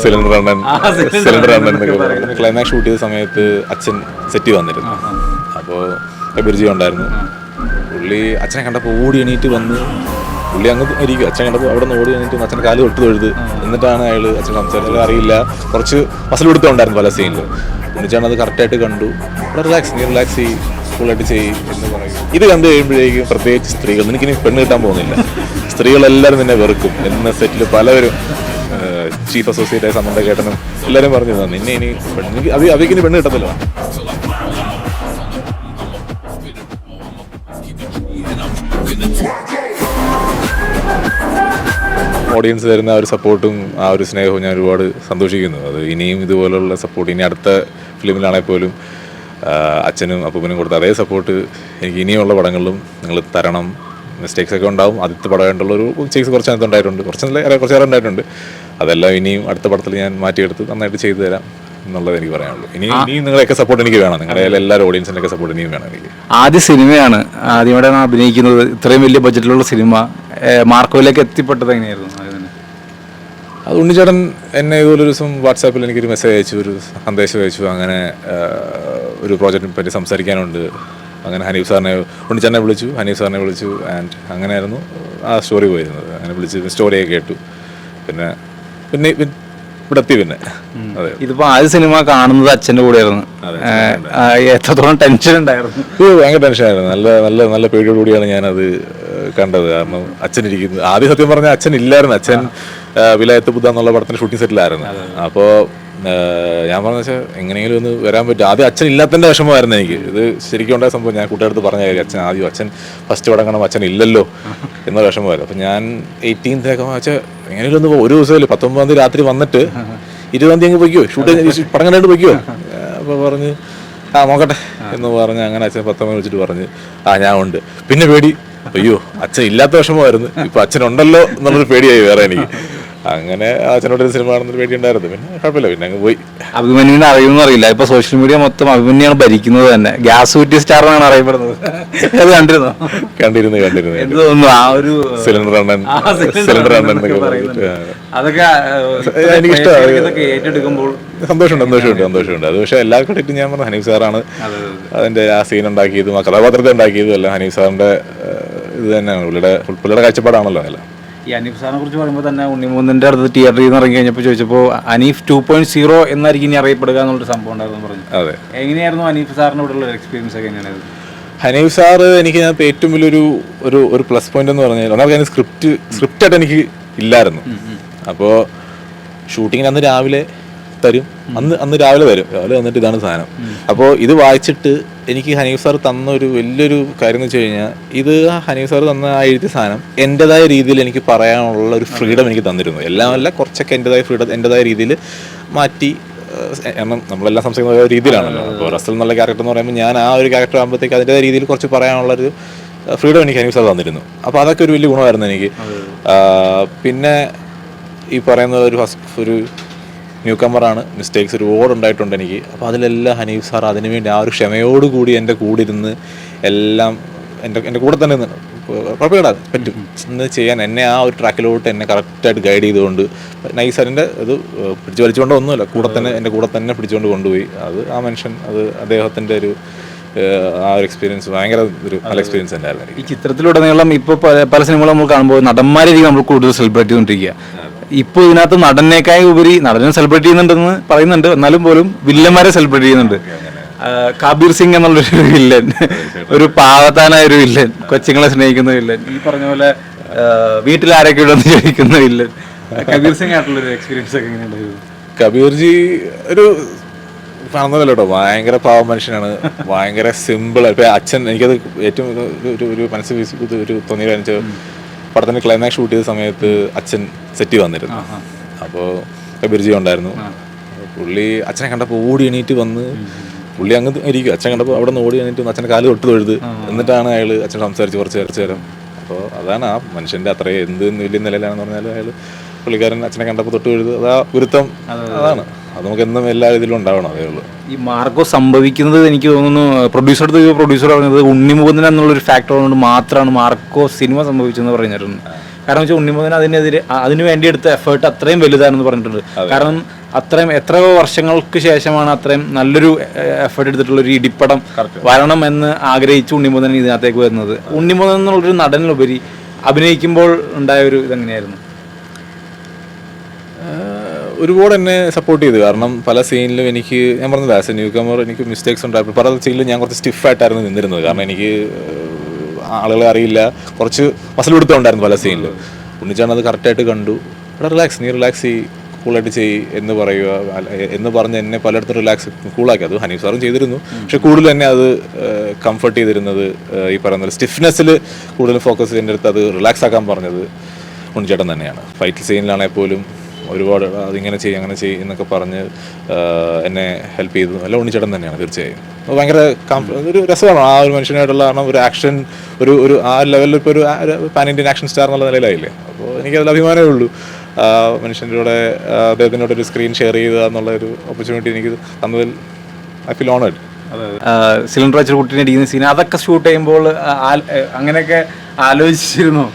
Cylinder അണ്ണൻ cylinder അണ്ണൻ climax shoot ചെയ്ത സമയത്ത് അച്ഛൻ സെറ്റ് വന്നിരുന്നു. അപ്പോൾ കബീർജി ഉണ്ടായിരുന്നു. പുള്ളി അച്ഛനെ കണ്ടപ്പോൾ ഓടി എണീറ്റ് വന്ന് പുള്ളി അങ്ങ് ഇരിക്കും അച്ഛൻ കണ്ടപ്പോൾ അവിടെ നിന്ന് ഓടി എണീറ്റ് അച്ഛൻ അച്ഛന്റെ കാൽ തൊട്ട് തൊഴുത് എന്നിട്ടാണ് അയാൾ അച്ഛൻ സംസാരിച്ചത്. അറിയില്ല. കുറച്ച് മസിൽ കൊടുത്തുണ്ടായിരുന്നു പല സീനിലും ഉണ്ണിച്ചാണ് അത് കറക്റ്റായിട്ട് കണ്ടു. അവിടെ റിലാക്സ് നീ റിലാക്സ് ചെയ്യും. ഫുള്ളായിട്ട് ചെയ്യും എന്ന് പറയും. ഇത് കണ്ടു കഴിയുമ്പോഴേക്കും പ്രത്യേകിച്ച് സ്ത്രീകൾ എനിക്കിനി പെണ്ണ് കിട്ടാൻ പോകുന്നില്ല. സ്ത്രീകളെല്ലാവരും നിന്നെ വെറുക്കും. എന്ന സെറ്റിൽ പലവരും ചീഫ് അസോസിയേറ്റ് ആയ സമന്ത കേട്ടനും എല്ലാവരും പറഞ്ഞു തന്നെ നിന്നെ ഇനി പെണ്ണ് എനിക്ക് അത് അവയ്ക്ക് ഇനി പെണ്ണ് കിട്ടത്തില്ല. ഓഡിയൻസ് തരുന്ന ആ ഒരു സപ്പോർട്ടും ആ ഒരു സ്നേഹവും ഞാൻ ഒരുപാട് സന്തോഷിക്കുന്നു. അത് ഇനിയും ഇതുപോലുള്ള സപ്പോർട്ട് ഇനി അടുത്ത ഫിലിമിലാണെങ്കിൽ പോലും അച്ഛനും അപ്പൂപ്പനും കൊടുത്ത അതേ സപ്പോർട്ട് എനിക്ക് ഇനിയുള്ള പടങ്ങളിലും നിങ്ങൾ തരണം. മിസ്റ്റേക്സ് ഒക്കെ ഉണ്ടാവും. ആദ്യത്തെ പടമായിട്ടുള്ള ഒരു മിസ്റ്റേക്സ് കുറച്ച് അതിനകത്ത് ഉണ്ടായിട്ടുണ്ട്. നല്ല കുറച്ചേറെ ഉണ്ടായിട്ടുണ്ട്. അതെല്ലാം ഇനിയും അടുത്ത പടത്തിൽ ഞാൻ മാറ്റിയെടുത്ത് നന്നായിട്ട് ചെയ്തു തരാം എന്നുള്ളത് എനിക്ക് പറയാനുള്ളൂ. ഇനി ഇനി നിങ്ങളെയൊക്കെ സപ്പോർട്ട് എനിക്ക് വേണം. നിങ്ങളുടെ എല്ലാവരും ഓഡിയൻസിന്റെ ഒക്കെ സപ്പോർട്ട് ഇനിയും വേണം എനിക്ക്. ആദ്യ സിനിമയാണ്. ആദ്യമായിട്ടാണ് അഭിനയിക്കുന്നത്. ഇത്രയും വലിയ ബഡ്ജറ്റിലുള്ള സിനിമ. മാർക്കോയിലേക്ക് എത്തിപ്പെട്ടത് എങ്ങനെയായിരുന്നു? അത് ഉണ്ണിച്ചേടൻ അത് ഉണ്ണിച്ചേട്ടൻ എന്നെ ഇതുപോലെ ഒരു ദിവസം വാട്സാപ്പിൽ എനിക്കൊരു മെസ്സേജ് അയച്ചു ഒരു സന്ദേശം അയച്ചു. അങ്ങനെ ഒരു പ്രോജക്റ്റിനെ പറ്റി സംസാരിക്കാനുണ്ട്. അങ്ങനെ ഹനീഫ് സാറിനെ ഉണ്ണിച്ചേട്ടനെ വിളിച്ചു ഹനീഫ് സാറിനെ വിളിച്ചു ആൻഡ് അങ്ങനെയായിരുന്നു ആ സ്റ്റോറി പോയിരുന്നത്. അങ്ങനെ വിളിച്ച് സ്റ്റോറിയൊക്കെ കേട്ടു. പിന്നെ പിന്നെ ഇവിടെത്തി ഇവിടെ എത്തി പിന്നെ. ഇതിപ്പോ ആദ്യ സിനിമ കാണുന്നത് അച്ഛന്റെ കൂടെ ആയിരുന്നു ആ, എത്രത്തോളം ടെൻഷൻ ഉണ്ടായിരുന്നു. ഭയങ്കര ടെൻഷനായിരുന്നു നല്ല നല്ല നല്ല പേടിയോടുകൂടിയാണ് ഞാനത് കണ്ടത്. കാരണം അച്ഛൻ ഇരിക്കുന്നത് ആദ്യം സത്യം പറഞ്ഞാൽ അച്ഛൻ ഇല്ലായിരുന്നു. അച്ഛൻ വിലയത്ത് വിലായത്ത് ബുദ്ധ എന്നുള്ള പടത്തിന്റെ ഷൂട്ടിംഗ് സെറ്റിലായിരുന്നു അപ്പോൾ ഞാൻ പറഞ്ഞ വെച്ചാൽ എങ്ങനെയെങ്കിലും ഒന്ന് വരാൻ പറ്റും. ആദ്യം അച്ഛൻ ഇല്ലാത്തതിന്റെ വിഷമമായിരുന്നു എനിക്ക്. ഇത് ശരിക്കും ഉണ്ടായ സംഭവം ഞാൻ കൂട്ടുകാരത്ത് പറഞ്ഞ കാര്യം. അച്ഛൻ ആദ്യം അച്ഛൻ ഫസ്റ്റ് തുടങ്ങണം അച്ഛൻ ഇല്ലല്ലോ എന്ന വിഷമമായിരുന്നു. അപ്പം ഞാൻ എയ്റ്റീൻത്തിനൊക്കെ വെച്ചാൽ എങ്ങനെയെങ്കിലും ഒന്ന് ഒരു ദിവസമല്ലേ പത്തൊമ്പതാം തീയതി രാത്രി വന്നിട്ട് ഇരുപതാം തീയതി അങ്ങ് പൊയ്ക്കോ? ഷൂട്ട് പടം കണ്ടിട്ട് പൊയ്ക്കോ? അപ്പോൾ പറഞ്ഞ് ആ നോക്കട്ടെ എന്ന് പറഞ്ഞ് അങ്ങനെ അച്ഛൻ പത്തൊമ്പത് വിളിച്ചിട്ട് പറഞ്ഞ് ആ ഞാൻ ഉണ്ട്. പിന്നെ പേടി അയ്യോ അച്ഛൻ ഇല്ലാത്ത വിഷമമായിരുന്നു. ഇപ്പം അച്ഛനുണ്ടല്ലോ എന്നുള്ളൊരു പേടിയായി വേറെ എനിക്ക്. അങ്ങനെ അച്ഛനോട് ഒരു സിനിമ കാണുന്നൊരു പേടി ഉണ്ടായിരുന്നു പിന്നെ കുഴപ്പമില്ല പിന്നെ അങ്ങ് പോയി. അഭിമന്യുവിനെ അറിയുമെന്ന് അറിയില്ല. ഇപ്പൊ സോഷ്യൽ മീഡിയ മൊത്തം അഭിമന്യാണ് ഭരിക്കുന്നത് തന്നെ. ഗ്യാസ് കുറ്റി സ്റ്റാർ എന്നാണ് അറിയപ്പെടുന്നത്. അത് കണ്ടിരുന്നോ? കണ്ടിരുന്നു കണ്ടിരുന്നു എന്ത് തോന്നുന്നു? ആ ഒരു സിലിണ്ടർ അണ്ണൻ സിലിണ്ടർ അണ്ണൻ എന്നൊക്കെ അതൊക്കെ എനിക്കിഷ്ടമാണ്. ഏറ്റെടുക്കുമ്പോൾ സന്തോഷമുണ്ട് സന്തോഷമുണ്ട് സന്തോഷമുണ്ട്. അത് പക്ഷേ എല്ലാ ക്രെഡിറ്റും ഞാൻ പറഞ്ഞു ഹനീഫ് സാറാണ്. അതിന്റെ ആ സീൻ ഉണ്ടാക്കിയതും ആ കഥാപാത്രത്തെ ഉണ്ടാക്കിയതും എല്ലാം ഹനീഫ് സാറിന്റെ ഇത് തന്നെയാണ്. പുള്ളിയുടെ പുള്ളിയുടെ കാഴ്ചപ്പാടാണല്ലോ എല്ലാം. ഈ അനീഫ് സാറിനെ കുറിച്ച് പറയുമ്പോൾ തന്നെ ഉണ്ണിമൂന്നിന്റെ അടുത്ത് തിയേറ്ററിൽ നിന്ന് ഇറങ്ങി കഴിഞ്ഞപ്പോൾ ചോദിച്ചപ്പോൾ അനീഫ് ടു പോയിന്റ് സീറോ എന്നായിരിക്കും ഇനി അറിയപ്പെടുക എന്നുള്ളൊരു സംഭവം ഉണ്ടായിരുന്നു പറഞ്ഞു. അതെ. എങ്ങനെയായിരുന്നു അനീഫ് സാറിന്റെ കൂടെയുള്ള എക്സ്പീരിയൻസ് ഒക്കെ എങ്ങനെയായിരുന്നു? ഹനീഫ് സാറ് എനിക്ക് ഞാൻ ഏറ്റവും വലിയൊരു ഒരു ഒരു പ്ലസ് പോയിന്റ് എന്ന് പറഞ്ഞാൽ ഒന്നാമത് സ്ക്രിപ്റ്റ് സ്ക്രിപ്റ്റ് സ്ക്രിപ്റ്റായിട്ട് എനിക്ക് ഇല്ലായിരുന്നു. അപ്പോൾ ഷൂട്ടിങ്ങിന് അന്ന് രാവിലെ തരും. അന്ന് അന്ന് രാവിലെ വരും. രാവിലെ വന്നിട്ട് ഇതാണ് സാധനം. അപ്പോൾ ഇത് വായിച്ചിട്ട് എനിക്ക് ഹനീഫ് സാർ തന്ന ഒരു വലിയൊരു കാര്യം എന്ന് വെച്ച് കഴിഞ്ഞാൽ ഇത് ഹനീഫ് സാർ തന്ന ആ എഴുതിയ സാധനം എന്റെതായ രീതിയിൽ എനിക്ക് പറയാനുള്ള ഒരു ഫ്രീഡം എനിക്ക് തന്നിരുന്നു. എല്ലാം അല്ല കുറച്ചൊക്കെ എന്റെതായ ഫ്രീഡം എന്റെതായ രീതിയിൽ മാറ്റി കാരണം നമ്മളെല്ലാം സംസാരിക്കുന്ന രീതിയിലാണല്ലോ. അപ്പോൾ റസൽ എന്നുള്ള ക്യാരക്ടർ എന്ന് പറയുമ്പോൾ ഞാൻ ആ ഒരു ക്യാരക്ടർ ആകുമ്പോഴത്തേക്ക് അതിന്റെതായ രീതിയിൽ കുറച്ച് പറയാനുള്ളൊരു ഫ്രീഡം എനിക്ക് ഹനീഫ് സാർ തന്നിരുന്നു. അപ്പോൾ അതൊക്കെ ഒരു വലിയ ഗുണമായിരുന്നു എനിക്ക്. പിന്നെ ഈ പറയുന്ന ഒരു ഫസ്റ്റ് ഒരു ന്യൂ കമ്മറാണ് മിസ്റ്റേക്സ് ഒരുപാട് ഉണ്ടായിട്ടുണ്ട് എനിക്ക്. അപ്പോൾ അതിലെല്ലാം ഹനീഫ് സാർ അതിനുവേണ്ടി ആ ഒരു ക്ഷമയോടുകൂടി എന്റെ കൂടെ ഇരുന്ന് എല്ലാം എന്റെ എന്റെ കൂടെ തന്നെ കുഴപ്പമില്ലാതെ കുഴപ്പമില്ല പറ്റും എന്ന് ചെയ്യാൻ എന്നെ ആ ഒരു ട്രാക്കിലോട്ട് എന്നെ കറക്റ്റായിട്ട് ഗൈഡ് ചെയ്തുകൊണ്ട് നൈസ് അതിന്റെ ഇത് പിടിച്ചു വലിച്ചുകൊണ്ട് ഒന്നുമില്ല കൂടെ തന്നെ എന്റെ കൂടെ തന്നെ പിടിച്ചുകൊണ്ട് കൊണ്ടുപോയി. അത് ആ മനുഷ്യൻ അത് അദ്ദേഹത്തിന്റെ ഒരു ആ ഒരു എക്സ്പീരിയൻസ് ഭയങ്കര ഒരു നല്ല എക്സ്പീരിയൻസ് തന്നെയായിരുന്നു ഈ ചിത്രത്തിലുടനീളം ഇപ്പോൾ പല സിനിമകളും നമ്മൾ കാണുമ്പോൾ നടന്മാരെ നമ്മൾ കൂടുതൽ സെലിബ്രേറ്റ് ചെയ്തുകൊണ്ടിരിക്കുക. ഇപ്പോൾ ഇതിനകത്ത് നടനേക്കായി ഉപരി നടനെ സെലിബ്രേറ്റ് ചെയ്യുന്നുണ്ടെന്ന് പറയുന്നുണ്ട്. എന്നാലും പോലും വില്ലന്മാരെ സെലിബ്രേറ്റ് ചെയ്യുന്നുണ്ട്. കാബീർ സിംഗ് എന്നുള്ളൊരു വില്ലൻ. ഒരു പാവത്താനായ ഒരു വില്ലൻ. കൊച്ചുങ്ങളെ സ്നേഹിക്കുന്ന വില്ലൻ. ഈ പറഞ്ഞ പോലെ വീട്ടിൽ ആരൊക്കെ ഉണ്ടെന്ന് ചോദിക്കുന്ന വില്ലൻ. കബീർ സിംഗ് ആയിട്ടുള്ളൊരു എക്സ്പീരിയൻസ് ഒക്കെ എങ്ങനെയുണ്ടായിരുന്നു കബീർജി ഒരു പറഞ്ഞതല്ലോ കേട്ടോ ഭയങ്കര പാവ മനുഷ്യനാണ്. ഭയങ്കര സിമ്പിൾ ഇപ്പൊ അച്ഛൻ എനിക്കത് ഏറ്റവും ഒരു- ഒരു ഒരു മനസ്സിൽ ഒരു തോന്നിയ കാര്യം പടത്തിന്റെ ക്ലൈമാക്സ് ഷൂട്ട് ചെയ്ത സമയത്ത് അച്ഛൻ സെറ്റ് വന്നിരുന്നു. അപ്പോൾ അഭിരുചി ഉണ്ടായിരുന്നു. പുള്ളി അച്ഛനെ കണ്ടപ്പോൾ ഓടി എണീറ്റ് വന്ന് പുള്ളി അങ്ങ് ഇരിക്കും. അച്ഛൻ കണ്ടപ്പോൾ അവിടെ നിന്ന് ഓടി എണീറ്റ് വന്ന് അച്ഛന്റെ കാൽ തൊട്ട് തൊഴുത് എന്നിട്ടാണ് അയാൾ അച്ഛൻ സംസാരിച്ച് കുറച്ച് കുറച്ച് നേരം. അപ്പോൾ അതാണ് ആ മനുഷ്യന്റെ അത്രയും എന്ത് വലിയ നിലയിലാണെന്ന് പറഞ്ഞാൽ അയാൾ പുള്ളിക്കാരൻ അച്ഛനെ കണ്ടപ്പോൾ തൊട്ട് തൊഴുത് അതാ ഗുരുത്വം അതാണ്. അത് നമുക്ക് എന്നും എല്ലാ ഇതിലും ഉണ്ടാവണം അതേ ഉള്ളൂ. ഈ മാർക്കോ സംഭവിക്കുന്നത് എനിക്ക് തോന്നുന്നു പ്രൊഡ്യൂസർ അടുത്ത് പ്രൊഡ്യൂസർ പറഞ്ഞത് ഉണ്ണിമുകുന്ദൻ എന്നുള്ളൊരു ഫാക്ടർ കൊണ്ട് മാത്രമാണ് മാർക്കോ സിനിമ സംഭവിച്ചതെന്ന് പറഞ്ഞിട്ടുണ്ട് കാരണം വെച്ചാൽ ഉണ്ണിമുകുന്ദൻ അതിനെതിരെ അതിനു വേണ്ടി എടുത്ത എഫേർട്ട് അത്രയും വലുതാണെന്ന് പറഞ്ഞിട്ടുണ്ട്. കാരണം അത്രയും എത്ര വർഷങ്ങൾക്ക് ശേഷമാണ് അത്രയും നല്ലൊരു എഫേർട്ട് എടുത്തിട്ടുള്ള ഒരു ഇടിപ്പടം വരണം എന്ന് ആഗ്രഹിച്ച് ഉണ്ണിമുകുന്ദൻ ഇതിനകത്തേക്ക് വരുന്നത്. ഉണ്ണിമുകുന്ദൻ എന്നുള്ളൊരു നടനിലുപരി അഭിനയിക്കുമ്പോൾ ഉണ്ടായ ഒരു ഇതെങ്ങനെയായിരുന്നു? ഒരുപാട് എന്നെ സപ്പോർട്ട് ചെയ്തു. കാരണം പല സീനിലും എനിക്ക് ഞാൻ പറഞ്ഞത് ആസ് എ ന്യൂ കമർ എനിക്ക് മിസ്റ്റേക്സ് ഉണ്ടായി പല സീനിലും ഞാൻ കുറച്ച് സ്റ്റിഫായിട്ടായിരുന്നു നിന്നിരുന്നത്. കാരണം എനിക്ക് ആളുകളെ അറിയില്ല. കുറച്ച് മസിൽ പിടുത്തമുണ്ടായിരുന്നു പല സീനിലും ഉണ്ണിച്ചാണ് അത് കറക്റ്റായിട്ട് കണ്ടു. എടാ റിലാക്സ് നീ റിലാക്സ് ചെയ് കൂളായിട്ട് ചെയ്യ് എന്ന് പറയുക. എന്ന് പറഞ്ഞ് എന്നെ പലയിടത്തും റിലാക്സ് കൂളാക്കി അത് ഹനീഫ് സാറും ചെയ്തിരുന്നു. പക്ഷെ കൂടുതൽ എന്നെ അത് കംഫർട്ട് ചെയ്തിരുന്നത് ഈ പറയുന്ന സ്റ്റിഫ്നെസ്സിൽ കൂടുതൽ ഫോക്കസ് ചെയ്യുന്നിടത്ത് അടുത്ത് അത് റിലാക്സ് ആക്കാൻ പറഞ്ഞത് ഉണ്ണിച്ചേട്ടൻ തന്നെയാണ്. ഫൈറ്റ് സീനിലാണെങ്കിൽ പോലും ഒരുപാട് അതിങ്ങനെ ചെയ്യും അങ്ങനെ ചെയ്യും എന്നൊക്കെ പറഞ്ഞ് എന്നെ ഹെൽപ്പ് ചെയ്തു. നല്ല ഉണ്ണിച്ചേട്ടൻ തന്നെയാണ് തീർച്ചയായും. അപ്പോൾ ഭയങ്കര ഒരു രസമാണ്. ആ ഒരു മനുഷ്യനായിട്ടുള്ള കാരണം ഒരു ആക്ഷൻ ഒരു ഒരു ആ ലെവലിൽ ഇപ്പോൾ ഒരു പാൻ ഇന്ത്യൻ ആക്ഷൻ സ്റ്റാർ എന്നുള്ള നിലയിലായില്ലേ? അപ്പോൾ എനിക്ക് അതിൽ അഭിമാനമേ ഉള്ളൂ. ആ മനുഷ്യന്റെ കൂടെ അദ്ദേഹത്തിനോട് ഒരു സ്ക്രീൻ ഷെയർ ചെയ്യുക എന്നുള്ള ഒരു ഓപ്പർച്യൂണിറ്റി എനിക്ക് തന്നതിൽ ഐ ഫീൽ ഓണേഡ് സിലിണ്ടർ വെച്ച് കുട്ടീനെ അടിക്കുന്ന സീൻ അതൊക്കെ ഷൂട്ട് ചെയ്യുമ്പോൾ അങ്ങനെയൊക്കെ ആലോചിച്ചിരുന്നു?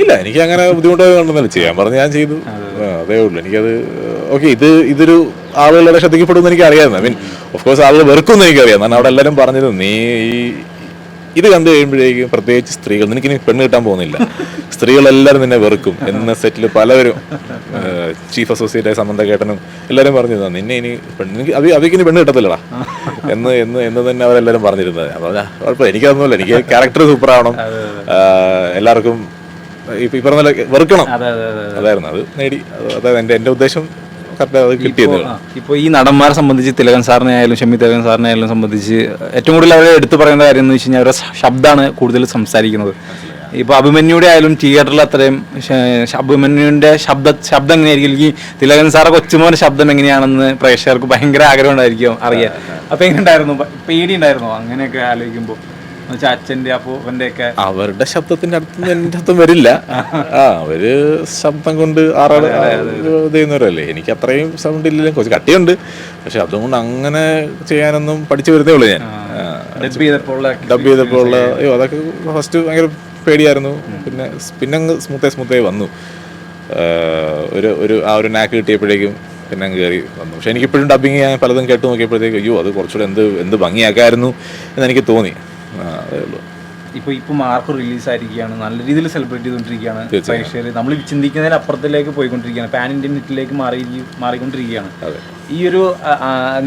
ഇല്ല എനിക്ക് അങ്ങനെ ബുദ്ധിമുട്ടൊന്നുമില്ല ചെയ്യാൻ പറഞ്ഞു ഞാൻ ചെയ്തു. അതേ ഉള്ളൂ. എനിക്കത് ഓക്കെ ഇത് ഇതൊരു ആളുകളുടെ ശ്രദ്ധിക്കപ്പെടുമെന്ന് എനിക്ക് അറിയാമായിരുന്നു ഐ മീൻ ഓഫ് കോഴ്സ് ആളുകൾ വെറുക്കുമെന്ന് എനിക്കറിയാം. കാരണം അവിടെ എല്ലാവരും പറഞ്ഞത് നീ ഈ ഇത് കണ്ടു കഴിയുമ്പോഴേക്കും പ്രത്യേകിച്ച് സ്ത്രീകൾ നിനക്കിനി പെണ്ണ് കിട്ടാൻ പോകുന്നില്ല. സ്ത്രീകളെല്ലാവരും നിന്നെ വെറുക്കും. എന്ന സെറ്റിൽ പലവരും ചീഫ് അസോസിയേറ്റ് ആയ സംബന്ധക്കേട്ടനും എല്ലാവരും പറഞ്ഞിരുന്നു നിന്നെ ഇനി പെണ്ണ് എനിക്ക് അവ അവയ്ക്ക് ഇനി പെണ്ണ് കിട്ടത്തില്ലടാ. എന്ന് എന്ന് എന്ന് തന്നെ അവരെല്ലാവരും പറഞ്ഞിരുന്നത്. ഞാൻ കുഴപ്പമില്ല. എനിക്കതൊന്നുമില്ല. എനിക്ക് ക്യാരക്ടർ സൂപ്പറാവണം എല്ലാവർക്കും ഈ പറഞ്ഞ വെറുക്കണം. അതെ അതെ അതെ അതായിരുന്നു അത് നേടി. അതായത് എന്റെ എന്റെ ഉദ്ദേശം ഇപ്പോൾ ഈ നടന്മാരെ സംബന്ധിച്ച് തിലകൻ സാറിനെ ആയാലും ഷമി തിലകൻ സാറിനെ ആയാലും സംബന്ധിച്ച് ഏറ്റവും കൂടുതൽ അവരെ എടുത്തു പറയുന്ന കാര്യം എന്ന് വെച്ച് കഴിഞ്ഞാൽ അവരുടെ ശബ്ദമാണ് കൂടുതൽ സംസാരിക്കുന്നത്. ഇപ്പോൾ അഭിമന്യുടെ ആയാലും തിയേറ്ററിൽ അത്രയും അഭിമന്യുവിന്റെ ശബ്ദ ശബ്ദം എങ്ങനെയായിരിക്കും? അല്ലെങ്കിൽ തിലകൻ സാറെ കൊച്ചുമോന്റെ ശബ്ദം എങ്ങനെയാണെന്ന് പ്രേക്ഷകർക്ക് ഭയങ്കര ആഗ്രഹം ഉണ്ടായിരിക്കും അറിയാം അപ്പൊ എങ്ങനെ ഉണ്ടായിരുന്നു പേടി ഉണ്ടായിരുന്നോ അങ്ങനെയൊക്കെ ആലോചിക്കുമ്പോൾ അച്ഛന്റെ അപ്പൂപ്പന്റെ ഒക്കെ. അവരുടെ ശബ്ദത്തിന്റെ അടുത്ത് എന്റെ അടുത്തും വരില്ല. ആ അവർ ശബ്ദം കൊണ്ട് ആറാട് ചെയ്യുന്നവരല്ലേ എനിക്ക് അത്രയും സൗണ്ട് ഇല്ലല്ലോ കുറച്ച് കട്ടിയുണ്ട്. പക്ഷെ അതുകൊണ്ട് അങ്ങനെ ചെയ്യാനൊന്നും പഠിച്ചു വരുന്നേ ഉള്ളൂ ഞാൻ. ഡബ് ചെയ്തപ്പോൾ ഉള്ള അയ്യോ അതൊക്കെ ഫസ്റ്റ് ഭയങ്കര പേടിയായിരുന്നു. പിന്നെ പിന്നെ അങ്ങ് സ്മൂത്തേ സ്മൂത്തേ വന്നു. ഒരു ഒരു ആ ഒരു നാക്ക് കിട്ടിയപ്പോഴേക്കും പിന്നെ അങ്ങ് കയറി വന്നു. പക്ഷെ എനിക്കിപ്പോഴും ഡബിങ് ഞാൻ പലതും കേട്ട് നോക്കിയപ്പോഴത്തേക്കും അയ്യോ അത് കുറച്ചുകൂടെ എന്ത് എന്ത് ഭംഗിയാക്കായിരുന്നു എന്ന് എനിക്ക് തോന്നി. അതേ ഉള്ളൂ. ഇപ്പൊ ഇപ്പൊ മാർക്ക് റിലീസ് ആയിരിക്കുകയാണ് നല്ല രീതിയിൽ സെലിബ്രേറ്റ് ചെയ്തുകൊണ്ടിരിക്കുകയാണ്. പ്രേക്ഷകർ നമ്മൾ ചിന്തിക്കുന്നതിന് അപ്പുറത്തിലേക്ക് പോയിക്കൊണ്ടിരിക്കുകയാണ്. പാൻ ഇന്ത്യൻ നെറ്റിലേക്ക് മാറി മാറിക്കൊണ്ടിരിക്കുകയാണ്. ഈ ഒരു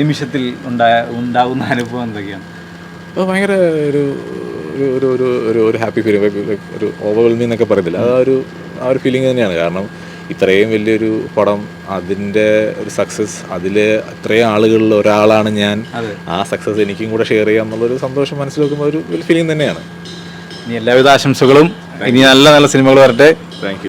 നിമിഷത്തിൽ ഉണ്ടായ ഉണ്ടാകുന്ന അനുഭവം എന്തൊക്കെയാണ്? അപ്പോൾ ഭയങ്കര ഒരു ഒരു ഒരു ഒരു ഒരു ഒരു ഹാപ്പി ഫീലിംഗ് ഒരു ഓവർവെൽമിങ് എന്നൊക്കെ പറയത്തില്ല. ആ ഒരു ആ ഒരു ഫീലിംഗ് തന്നെയാണ്. കാരണം ഇത്രയും വലിയൊരു പടം അതിന്റെ ഒരു സക്സസ് അതിൽ ഇത്രയും ആളുകളിൽ ഒരാളാണ് ഞാൻ. ആ സക്സസ് എനിക്കും കൂടെ ഷെയർ ചെയ്യാം എന്നുള്ളൊരു സന്തോഷം മനസ്സിൽ വെക്കുന്ന ഒരു ഫീലിംഗ് തന്നെയാണ്. ഇനി എല്ലാവിധ ആശംസകളും. ഇനി നല്ല നല്ല സിനിമകൾ വരട്ടെ. താങ്ക്